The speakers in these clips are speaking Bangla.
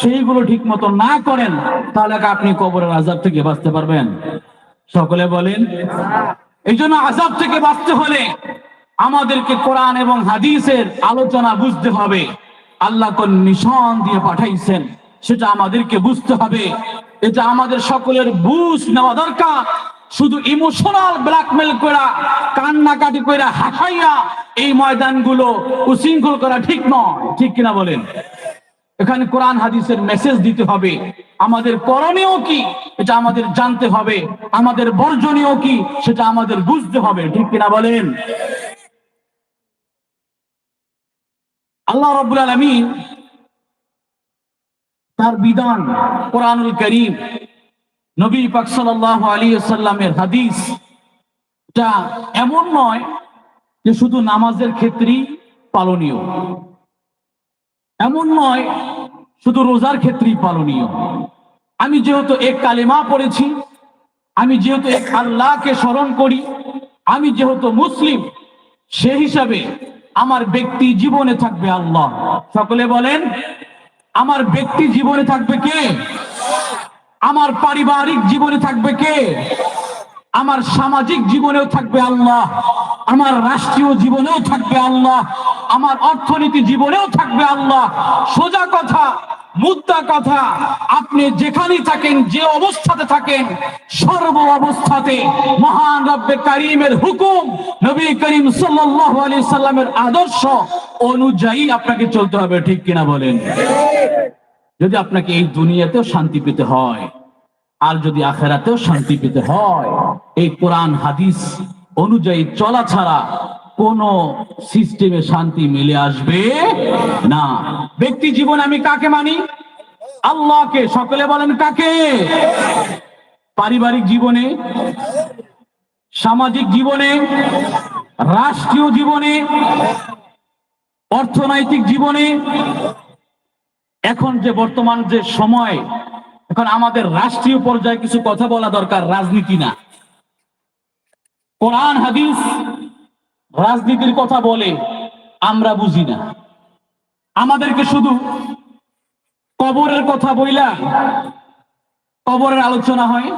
সেইগুলো ঠিক মতো না করেন, তাহলে আপনি কবরের আজাব থেকে বাঁচতে পারবেন? সকলে বলেন এই জন্য আজাব থেকে বাঁচতে হলে আমাদেরকে কোরআন এবং হাদিসের আলোচনা বুঝতে হবে। আল্লাহ কোন নিশান দিয়ে পাঠাইছেন, সেটা আমাদেরকে বুঝতে হবে। এটা আমাদের সকলের বুঝ নেওয়া দরকার, শুধু ইমোশনাল ব্ল্যাকমেল করা, কান্নাকাটি করা হাসাইয়া এই ময়দানগুলো উশৃঙ্খল করা ঠিক নয়। ঠিক কিনা বলেন? এখানে কোরআন হাদিসের মেসেজ দিতে হবে। আমাদের করণীয় কি? এটা আমাদের জানতে হবে। আমাদের বর্জনীয় কি? সেটা আমাদের বুঝতে হবে। ঠিক কিনা বলেন? আল্লাহ রব্বুল আলমিন তার বিধান কোরআনুল করিম, নবী পাক সাল্লাল্লাহু আলাইহি সাল্লামের হাদিস যা এমন নয় যে শুধু নামাজের ক্ষেত্রেই পালনীয়। এমন নয়, শুধু রোজার ক্ষেত্রেই পালনীয়। আমি যেহেতু এক কালেমা পড়েছি, আমি যেহেতু এক আল্লাহকে স্মরণ করি, আমি যেহেতু মুসলিম, সে হিসাবে আমার ব্যক্তি জীবনে থাকবে আল্লাহ। সকলে বলেন, আমার ব্যক্তি জীবনে থাকবে কে? আমার পারিবারিক জীবনে থাকবে কে? আমার সামাজিক জীবনেও থাকবে আল্লাহ। আমার রাষ্ট্রীয় জীবনেও থাকবে আল্লাহ। আমার অর্থনীতি জীবনেও থাকবে আল্লাহ। সোজা কথা, মুদ্রা কথা, আপনি যেখানেই থাকেন, যে অবস্থাতে থাকেন, সর্ব অবস্থাতে মহান রব্বে করিমের হুকুম, নবী করিম সাল্লাল্লাহু সাল্লামের আদর্শ অনুযায়ী আপনাকে চলতে হবে, ঠিক কিনা বলেন? যদি আপনাকে এই দুনিয়াতেও শান্তি পেতে হয়, আর যদি আখেরাতেও শান্তি পেতে হয়, এই কোরআন, হাদিস অনুযায়ী চলা ছাড়া কোন সিস্টেমে শান্তি মিলে আসবে না। ব্যক্তি জীবন আমি কাকে মানি? আল্লাহকে। সকলে বলেন কাকে? পারিবারিক জীবনে, সামাজিক জীবনে, রাষ্ট্রীয় জীবনে, অর্থনৈতিক জীবনে। এখন যে বর্তমান যে সময়, এখন আমাদের রাষ্ট্রীয় পর্যায়ে কিছু কথা বলা দরকার, রাজনীতি না। কোরআন, হাদিস রাজনীতির কথা বলে আমরা বুঝি না। আমাদেরকে শুধু কবরের কথা বইলা কবরের আলোচনা হয়,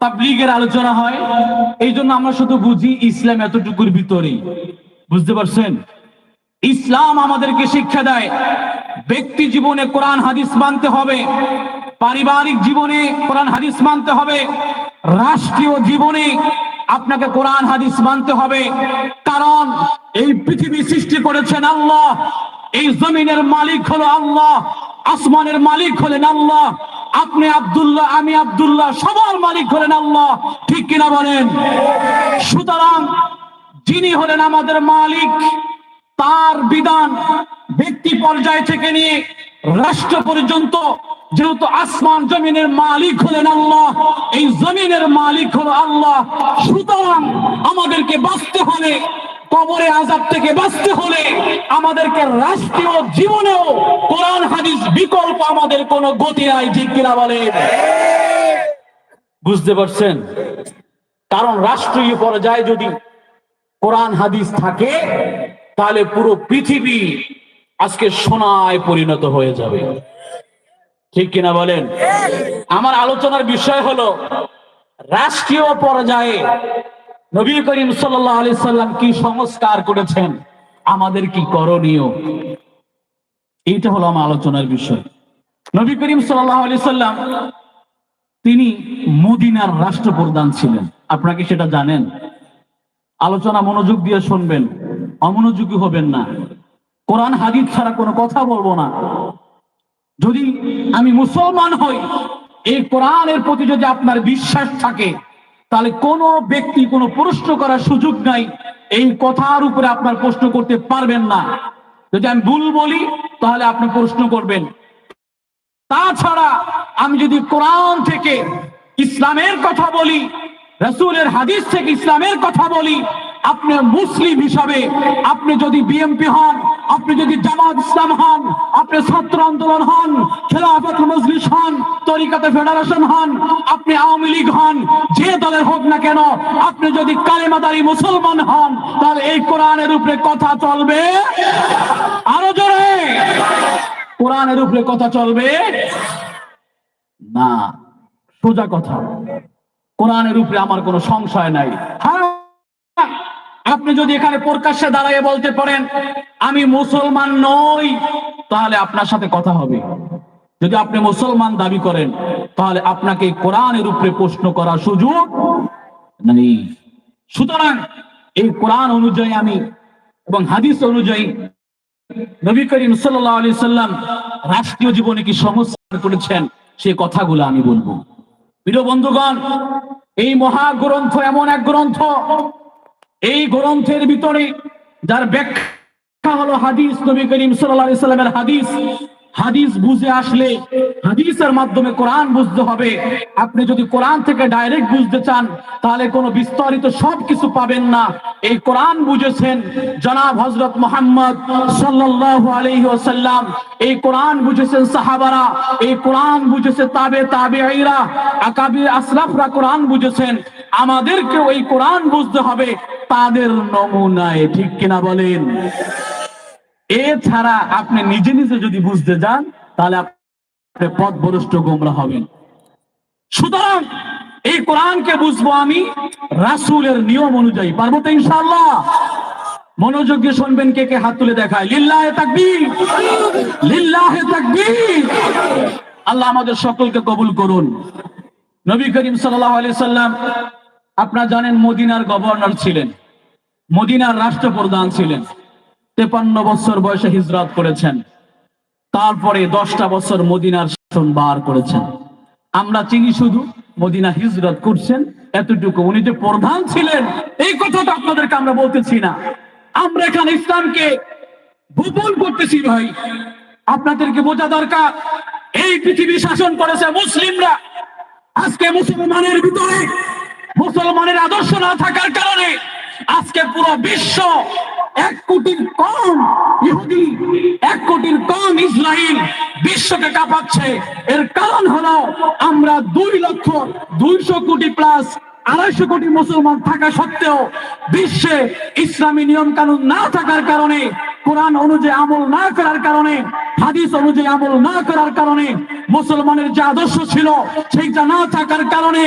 তাবলিগের আলোচনা হয়, এই জন্য আমরা শুধু বুঝি ইসলাম এতটুকুর ভিতরেই। বুঝতে পারছেন? ইসলাম আমাদেরকে শিক্ষা দেয়, ব্যক্তি জীবনে কোরআন, হাদিস মানতে হবে, পারিবারিক জীবনে কোরআন, হাদিস মানতে হবে, রাষ্ট্রীয় জীবনে আপনাকে কোরআন, হাদিস মানতে হবে। কারণ এই পৃথিবী সৃষ্টি করেছেন আল্লাহ। এই জমিনের মালিক হলো আল্লাহ। আসমানের মালিক হলেন আল্লাহ। আপনি আব্দুল্লাহ, আমি আব্দুল্লাহ, সবার মালিক হলেন আল্লাহ। ঠিক কিনা বলেন? সুতরাং যিনি হলেন আমাদের মালিক, তার বিধান ব্যক্তি পর্যায় থেকে নিয়ে রাষ্ট্র পর্যন্ত যেহেতু আসমান জমিনের মালিক হলেন আল্লাহ, এই জমিনের মালিক হলো আল্লাহ। সুতরাং আমাদেরকে বাঁচতে হলে, কবরে আজাব থেকে বাঁচতে হলে আমাদেরকে রাষ্ট্রীয় জীবনেও কোরআন, হাদিস বিকল্প আমাদের কোনো গতি নাই, ঠিক কিনা বলে বুঝতে পারছেন? কারণ রাষ্ট্রীয় পর্যায়ে যদি কোরআন, হাদিস থাকে, তাহলে পুরো পৃথিবী আজকে সোনায় পরিণত হয়ে যাবে। ঠিক কিনা বলেন? আমার আলোচনার বিষয় হলো, রাষ্ট্রীয় পর্যায়ে নবী করিম সাল্লাম কি সংস্কার করেছেন? আমাদের কি করণীয়? এইটা হলো আমার আলোচনার বিষয়। নবী করিম সাল্লাহ সাল্লাম তিনি মদিনার রাষ্ট্রপ্রধান ছিলেন। আপনাকে সেটা জানেন? আলোচনা মনোযোগ দিয়ে শুনবেন, অমনোযোগী হবেন না। কোরআন, হাদিস ছাড়া কোনো কথা বলব না। যদি আমি মুসলমান হই, এই কোরআনের প্রতি যদি আপনার বিশ্বাস থাকে, তাহলে কোনো ব্যক্তি, কোনো প্রশ্ন করার সুযোগ নাই। এই কথার উপরে আপনার প্রশ্ন করতে পারবেন না। যদি আমি ভুল বলি, তাহলে আপনি প্রশ্ন করবেন। তাছাড়া আমি যদি কোরআন থেকে ইসলামের কথা বলি, রসুলের হাদিস থেকে ইসলামের কথা বলি আপনি মুসলিম হিসাবে আপনি যদি বিএমপি হন, আপনি যদি জামাত ইসলাম হন, আপনি ছাত্র আন্দোলন হন, খেলাফত মজলিস হন, তরিকাতে ফেডারেশন হন, আপনি আওয়ামী লীগ হন, যে দলের হোক না কেন, আপনি যদি কালেমাদারি মুসলমান হন, তাহলে এই কোরআনের উপরে কথা চলবে? আরও জোরে! কোরআনের উপরে কথা চলবে? না, সোজা কথা। কোরআনের উপরে আমার কোনো সংশয় নাই। হ্যাঁ আপনি যদি এখানে প্রকাশ্যে দাঁড়াইয়ে বলতে পারেন, আমি মুসলমান নই, তাহলে আপনার সাথে কথা হবে। যদি আপনি মুসলমান দাবি করেন, তাহলে আপনাকে কোরআনের উপরে প্রশ্ন করার সুযোগ নেই। সুতরাং এই কোরআন অনুযায়ী আমি এবং হাদিস অনুযায়ী নবী করিম সাল্লাহ আলি সাল্লাম রাষ্ট্রীয় জীবনে কি সমস্যা করেছেন সেই কথাগুলো আমি বলব। প্রিয় বন্ধুগণ, এই মহাগ্রন্থ এমন এক গ্রন্থ এই গ্রন্থের ভিতরে যার ব্যাখ্যা হলো হাদিস, নবী করিম আলাইহি সাল্লামের হাদিস। হাদিস বুঝে আসলে হাদিসের মাধ্যমে কোরআন বুঝতে হবে। আপনি যদি কোরআন থেকে ডাইরেক্ট বুঝতে চান, তাহলে কোনো বিস্তারিত সব কিছু পাবেন না। এই কোরআন বুঝেছেন জনাব হজরত মোহাম্মদ সাল্লাল্লাহু আলাইহি এই কোরআন বুঝেছেন সাহাবারা, এই কোরআন বুঝেছে তাবে তাবেঈরা, আকাবির আসলাফরা কোরআন বুঝেছেন। আমাদেরকে ওই কোরআন বুঝতে হবে, তাদের নমুনায়, ঠিক কিনা বলেন? এছাড়া আপনি নিজে নিজে যদি বুঝতে যান, তাহলে আপনি পথ ভ্রষ্ট গোমরা হবেন। সুতরাং এই কোরআনকে বুঝব আমি, রাসূলের নিয়ম অনুযায়ী। পারব তো ইনশাআল্লাহ? মনোযোগ দিয়ে শুনবেন কে কে হাত তুলে দেখায়। লিল্লাহে তাকবীর! লিল্লাহে আল্লাহ আমাদের সকলকে কবুল করুন। নবী করিম সাল্লাম আপনারা জানেন মদিনার গভর্নর ছিলেন, মদিনার রাষ্ট্রপ্রধান ছিলেন, তেপান্ন বছর বয়সে হিজরত করেছেন, তারপরে দশটা বছর মদিনার শাসন বার করেছেন। আমরা চিনি শুধু মদিনা হিজরত করছেন, এতটুকু। উনি যে প্রধান ছিলেন, এই কথাটা আপনাদেরকে আমরা বলতেছি না। আমরা এখানে ইসলামকে ভূপন করতেছি ভাই। আপনাদেরকে বোঝা দরকার, এই পৃথিবী শাসন করেছে মুসলিমরা। আজকে মুসলমানের ভিতরে মুসলমানের আদর্শ না থাকার কারণে আজকে পুরো বিশ্ব এক কোটির কম ইহুদি, এক কোটির কম ইসরায়েল বিশ্বকে কাঁপাচ্ছে। এর কারণ হলো আমরা দুই লক্ষ দুইশো কোটি প্লাস আড়াইশো কোটি মুসলমান থাকা সত্ত্বেও বিশ্বে ইসলামী নিয়ম কানুন না থাকার কারণে, কোরআন অনুযায়ী আমল না করার কারণে, হাদিস অনুযায়ী আমল না করার কারণে মুসলমানের যে আদর্শ ছিল, সেইটা না থাকার কারণে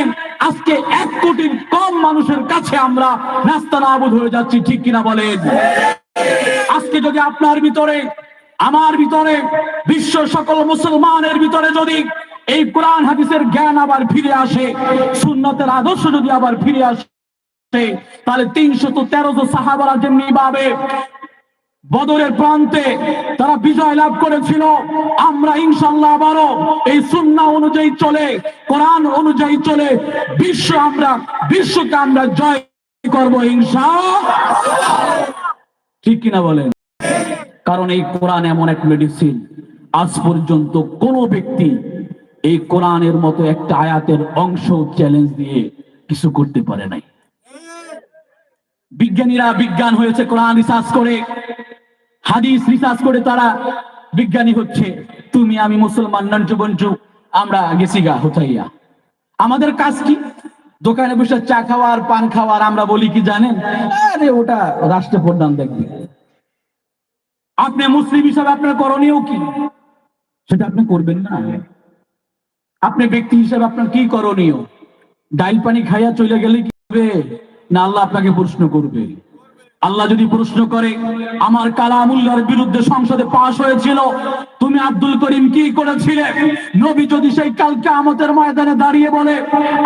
আজকে এক কোটির কম মানুষের কাছে আমরা নাস্তা নাবুদ হয়ে যাচ্ছি, ঠিক কিনা বলেন? আজকে যদি আপনার ভিতরে, আমার ভিতরে, বিশ্ব সকল মুসলমানের ভিতরে যদি এই কোরআন হাদিসের জ্ঞান আবার ফিরে আসে, সুন্নতের আদর্শ যদি আবার ফিরে আসে, তাহলে তিনশত তেরোশো সাহাবারা যেমনি ভাবে বদরের প্রান্তে তারা বিজয় লাভ করেছিল, আমরা ইনশাল্লাহ আবারও এই সুন্না অনুযায়ী চলে, কোরআন অনুযায়ী চলে, বিশ্ব আমরা, বিশ্বকে আমরা জয় করব ইনশা ঠিক কিনা বলেন? কারণ এই কোরআন এমন এক মেডিসিন আজ পর্যন্ত কোন ব্যক্তি এই কোরআনের মতো একটা আয়াতের অংশ চ্যালেঞ্জ দিয়ে কিছু করতে পারে নাই। বিজ্ঞানীরা বিজ্ঞান হয়েছে, কোরআন রিসার্চ করে, হাদিস রিসার্চ করে, তারা বিজ্ঞানী হচ্ছে। তুমি আমি মুসলমান বঞ্চু আমরা গেছি গা হতাইয়া। আমাদের কাজ কি? দোকানে বসে চা খাওয়ার, পান খাওয়ার, আমরা বলি কি জানেন? আরে ওটা রাষ্ট্রপ্রধান দেখবে। আপনি মুসলিম হিসাবে আপনার করণীয় কি? সেটা আপনি করবেন না। আপনি ব্যক্তি হিসাবে আপনার কি করণীয়? ডাইল পানি খাইয়া চলে গেলে কি হবে? না, আল্লাহ আপনাকে প্রশ্ন করবে। আল্লাহ যদি প্রশ্ন করে, আমার কালামুল্লার বিরুদ্ধে সংসদে পাশ হয়েছিল তুমি আব্দুল করিম কি করেছিলে? নবী যদি সেই কালকে আমতের ময়দানে দাঁড়িয়ে বলে,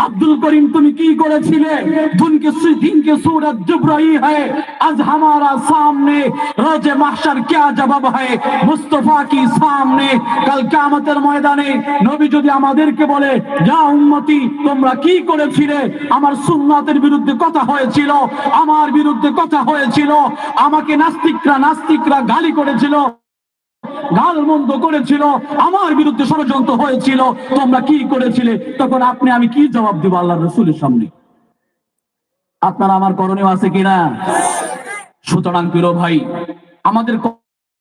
আব্দুল করিম, তুমি কি করেছিলে? ধুনকে সিদ্ধিনকে সুরাত জুবরাই রহি আজ হামারা সামনে রোজে মাহশার কে জবাব হ্যায় মুস্তফা কি সামনে? কাল কিয়ামতের ময়দানে নবী যদি আমাদেরকে বলে যা উম্মতি, তোমরা কি করেছিলে? আমার সুন্নাতের বিরুদ্ধে কথা হয়েছিল, আমার বিরুদ্ধে কথা হয়েছিল, আমাকে নাস্তিকরা নাস্তিকরা গালি করেছিল গাল মন্দ করেছিল, আমার বিরুদ্ধে ষড়যন্ত্র হয়েছিল, তোমরা কি করেছিলে? তখন আপনি, আমি কি জবাব দেবো আল্লাহ রসুলের সামনে? আপনার আমার করণীয় আছে কিনা সুতরাং প্রিয় ভাই, আমাদের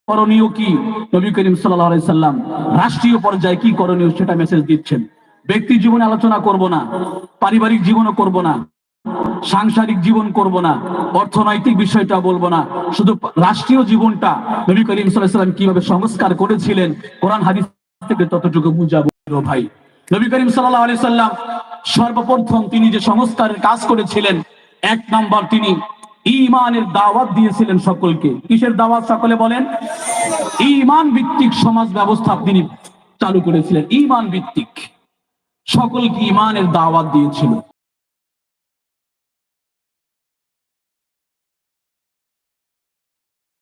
করণীয় কি? নবী করিম সাল্লাম রাষ্ট্রীয় পর্যায়ে কি করণীয় সেটা মেসেজ দিচ্ছেন। ব্যক্তি জীবনে আলোচনা করব না, পারিবারিক জীবনও করব না সাংসারিক জীবন করব না, অর্থনৈতিক বিষয়টা বলব না, শুধু রাষ্ট্রীয় জীবনটা নবী করিম সাল্লাম কীভাবে সংস্কার করেছিলেন, কোরআন হাদিস থেকে ততটুকু বুঝাবো ভাই। নবী করিম সাল্লাহ আলি সাল্লাম সর্বপ্রথম তিনি যে সংস্কারের কাজ করেছিলেন, এক নাম্বার তিনি ইমানের দাওয়াত দিয়েছিলেন সকলকে। কিসের দাওয়াত সকলে বলেন? ইমান ভিত্তিক সমাজ ব্যবস্থা তিনি চালু করেছিলেন। ইমান ভিত্তিক। সকলকে ইমানের দাওয়াত দিয়েছিল।